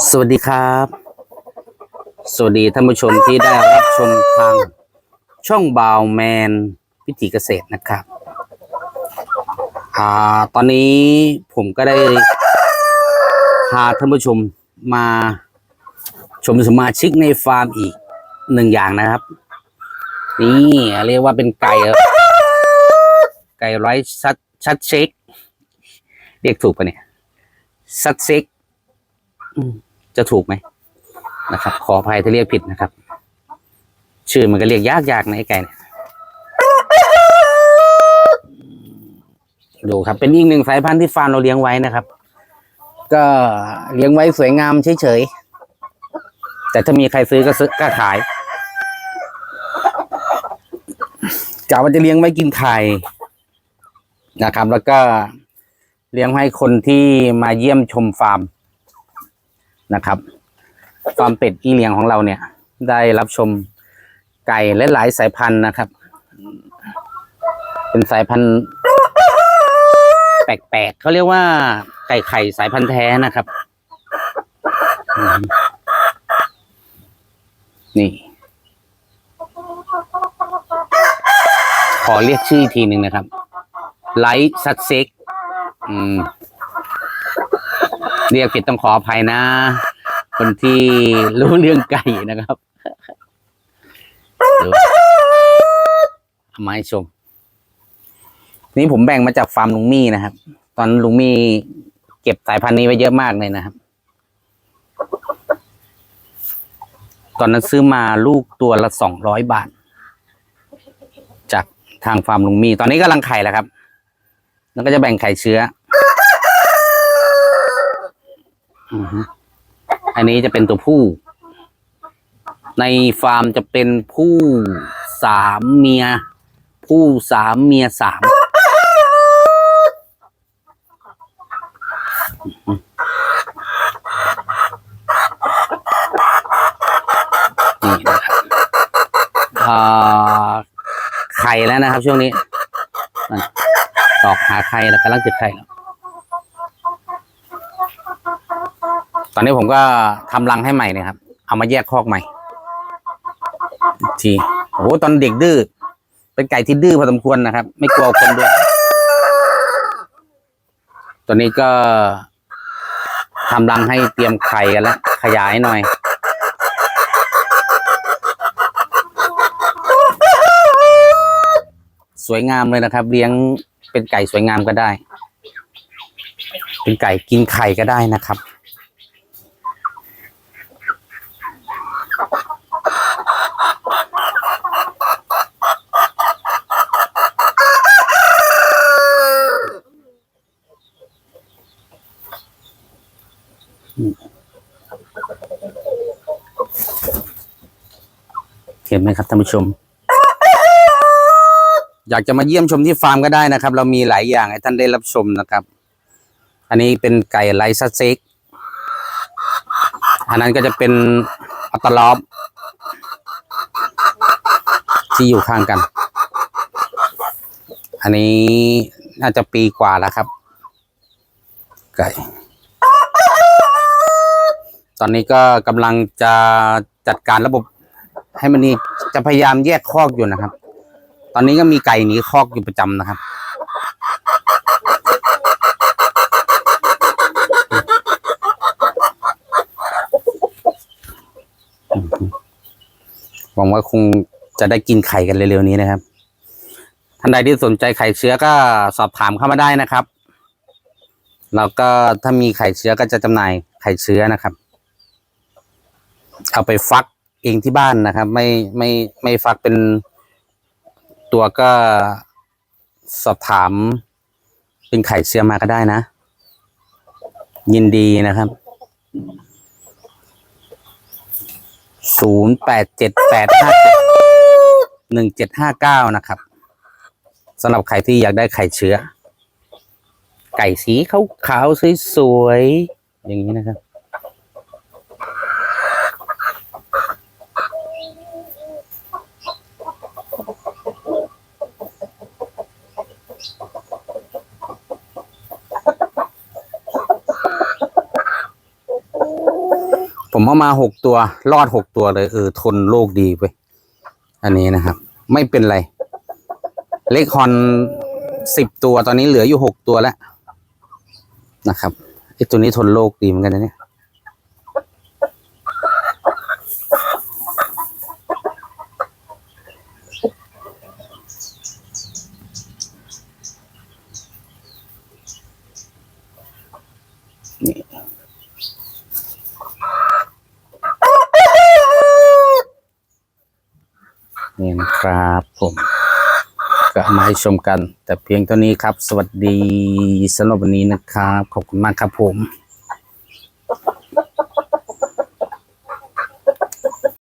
สวัสดีครับ สวัสดีท่านผู้ชมที่ได้รับชมทางช่องบาวแมนวิถีเกษตรนะครับอ่าตอนนี้ผมก็ได้พาท่านผู้ชมมาชมสมาชิกในฟาร์มอีกหนึ่งอย่างนะครับ นี่เรียกว่าเป็นไก่ครับไก่ไร้ชัดชัดเช็คเรียกถูกปะเนี่ยซัดเซ็ก จะถูกไหมนะครับ ขออภัยถ้าเรียกผิดนะครับ ชื่อมันก็เรียกยากๆนะไอ้ไก่เนี่ยดูครับ เป็นอีกหนึ่งสายพันธุ์ที่ฟาร์มเราเลี้ยงไว้นะครับ ก็เลี้ยงไว้สวยงามเฉยๆแต่ถ้ามีใครซื้อก็ซื้อก็ขายกะว่าจะเลี้ยงไว้กินไข่นะครับ แล้วก็เลี้ยงให้คนที่มาเยี่ยมชมฟาร์ม นะครับฟาร์มเป็ดอีเลียงของเราเนี่ย ได้รับชมไก่และหลายสายพันธุ์นะครับ เป็นสายพันธุ์ แปลกๆเขาเรียกว่าไก่ไข่สายพันธุ์แท้นะครับ นี่ ขอเรียกชื่ออีกทีหนึ่งนะครับ ไลท์ซัตเซ็กอืม เรียกผิดต้องขออภัยนะ คนที่รู้เรื่องไก่นะครับดูเอามาให้ชม นี่ผมแบ่งมาจากฟาร์มลุงมี่นะครับ ตอนลุงมี่เก็บสายพันธุ์นี้ไว้เยอะมากเลยนะครับ ตอนนั้นซื้อมาลูกตัวละสองร้อยบาท จากทางฟาร์มลุงมี่ตอนนี้กำลังไข่แล้วครับ แล้วก็จะแบ่งไข่เชื้อ อันนี้จะเป็นตัวผู้ ในฟาร์มจะเป็นผู้สามเมีย ผู้สามเมียสามอือฮึนี่นะครับไข่แล้วนะครับช่วงนี้ ตอกหาไข่แล้วกำลังจะไข่แล้ว ตอนนี้ผมก็ทำรังให้ใหม่นะครับ เอามาแยกคอกใหม่อีกทีโอ้โหตอนเด็กดื้อเป็นไก่ที่ดื้อพอสมควรนะครับ ไม่กลัวคนด้วยตอนนี้ก็ทำรังให้เตรียมไข่กันแล้วขยายหน่อย สวยงามเลยนะครับ เลี้ยงเป็นไก่สวยงามก็ได้ เป็นไก่กินไข่ก็ได้นะครับ เห็นไหมครับท่านผู้ชม อยากจะมาเยี่ยมชมที่ฟาร์มก็ได้นะครับ เรามีหลายอย่างให้ท่านได้รับชมนะครับ อันนี้เป็นไก่ไลซัสเซ็กอันนั้นก็จะเป็นอัตลอฟที่อยู่ข้างกัน อันนี้น่าจะปีกว่าแล้วครับ ไก่ ตอนนี้ก็กำลังจะจัดการระบบให้มันนี่จะพยายามแยกคอกอยู่นะครับ ตอนนี้ก็มีไก่หนีคอกอยู่ประจำนะครับหวังว่าคงจะได้กินไข่กันเร็วๆนี้นะครับ ท่านใดที่สนใจไข่เชื้อก็สอบถามเข้ามาได้นะครับ แล้วก็ถ้ามีไข่เชื้อก็จะจำหน่ายไข่เชื้อนะครับ เอาไปฟักเองที่บ้านนะครับ ไม่ไม่ไม่ฟักเป็นตัวก็สอบถาม เป็นไข่เชื้อมาก็ได้นะ ยินดีนะครับศูนย์แปดเจ็ดแปดห้าเจ็ดหนึ่งเจ็ดห้าเก้านะครับสำหรับใครที่อยากได้ไข่เชื้อ ไก่สีขาวๆสวยๆอย่างนี้นะครับ ผมเอามาหกตัว รอดหกตัวเลย เออ ทนโรคดีไปอันนี้นะครับ ไม่เป็นไร เล็กฮอนสิบตัวตอนนี้เหลืออยู่หกตัวแล้วนะครับไอตัวนี้ทนโรคดีเหมือนกันนะเนี่ย นี่นะครับผมก็มาให้ชมกัน แต่เพียงเท่านี้ครับ สวัสดีสำหรับวันนี้นะครับ ขอบคุณมากครับผม